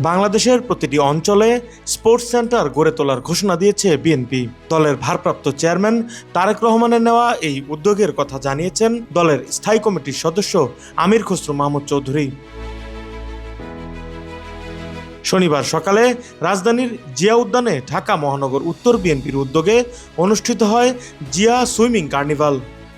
বাংলাদেশের প্রতিটি অঞ্চলে স্পোর্টস সেন্টার গড়ে তোলার ঘোষণা দিয়েছে বিএনপি। দলের ভারপ্রাপ্ত চেয়ারম্যান তারেক রহমানের নেওয়া এই উদ্যোগের কথা জানিয়েছেন দলের স্থায়ী কমিটির সদস্য আমির খসরু মাহমুদ চৌধুরী। শনিবার সকালে রাজধানীর জিয়া উদ্যানে ঢাকা মহানগর উত্তর বিএনপির উদ্যোগে অনুষ্ঠিত হয় জিয়া সুইমিং কার্নিভাল।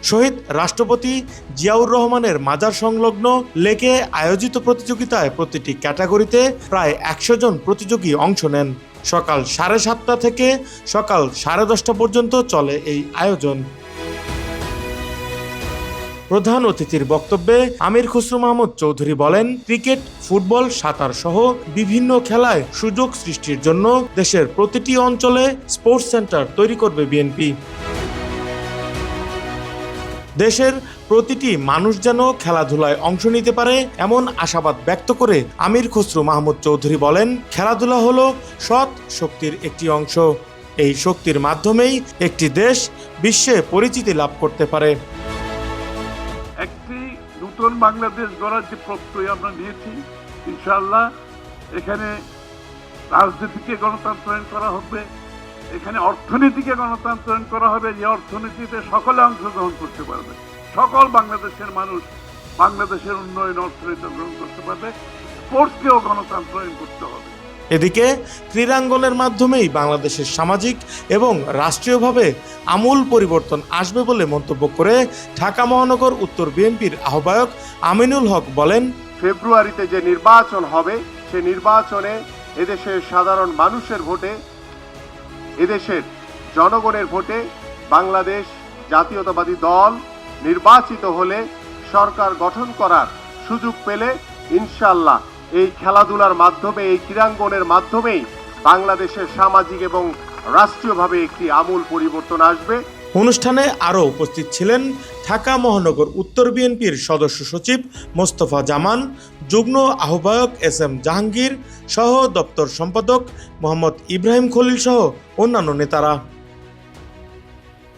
শহীদ রাষ্ট্রপতি জিয়াউর রহমানের মাজার সংলগ্ন লেকে আয়োজিত প্রতিযোগিতায় প্রতিটি ক্যাটাগরিতে প্রায় একশো জন প্রতিযোগী অংশ নেন। সকাল সাড়ে সাতটা থেকে সকাল সাড়ে দশটা পর্যন্ত চলে এই আয়োজন। প্রধান অতিথির বক্তব্যে আমির খসরু মাহমুদ চৌধুরী বলেন, ক্রিকেট, ফুটবল, সাঁতার সহ বিভিন্ন খেলায় সুযোগ সৃষ্টির জন্য দেশের প্রতিটি অঞ্চলে স্পোর্টস সেন্টার তৈরি করবে বিএনপি। দেশের প্রতিটি মানুষ যেন খেলাধুলায় অংশ নিতে পারে এমন আশাবাদ ব্যক্ত করে আমির খসরু মাহমুদ চৌধুরী বলেন, খেলাধুলা হলো সৎ শক্তির একটি অংশ। এই শক্তির মাধ্যমেই একটি দেশ বিশ্বে পরিচিতি লাভ করতে পারে। একটি নতুন বাংলাদেশ গড়ার যে প্রত্যয় আমরা নিয়েছি, ইনশাআল্লাহ এখানে রাজনীতিকে গণতন্ত্রায়ন করা হবে। এখানে অর্থনীতিকে গণতন্ত্রায়ন করা হবে যে অর্থনীতিতে সকলে অংশগ্রহণ করতে পারবে। সকল বাংলাদেশের মানুষ বাংলাদেশের উন্নয়ন অর্থনীতি গ্রহণ করতে পারবে স্পোর্টসকেও গণতন্ত্রায়ন করতে হবে। এদিকে ক্রীড়াঙ্গনের মাধ্যমেই বাংলাদেশের সামাজিক এবং রাষ্ট্রীয়ভাবে আমূল পরিবর্তন আসবে বলে মন্তব্য করে ঢাকা মহানগর উত্তর বিএনপির আহ্বায়ক আমিনুল হক বলেন ফেব্রুয়ারিতে যে নির্বাচন হবে সে নির্বাচনে এদেশের সাধারণ মানুষের ভোটে এদেশের জনগণের ভোটে বাংলাদেশ জাতীয়তাবাদী দল নির্বাচিত হলে সরকার গঠন করার সুযোগ পেলে ইনশাল্লাহ এই খেলাধুলার মাধ্যমে, এই ক্রীড়াঙ্গনের মাধ্যমেই বাংলাদেশের সামাজিক এবং রাষ্ট্রীয়ভাবে একটি আমূল পরিবর্তন আসবে। অনুষ্ঠানে আরও উপস্থিত ছিলেন ঢাকা মহানগর উত্তর বিএনপির সদস্য সচিব মোস্তফা জামান, যুগ্ম আহ্বায়ক এস এম জাহাঙ্গীর, সহ দপ্তর সম্পাদক মোহাম্মদ ইব্রাহিম খলিল সহ অন্যান্য নেতারা।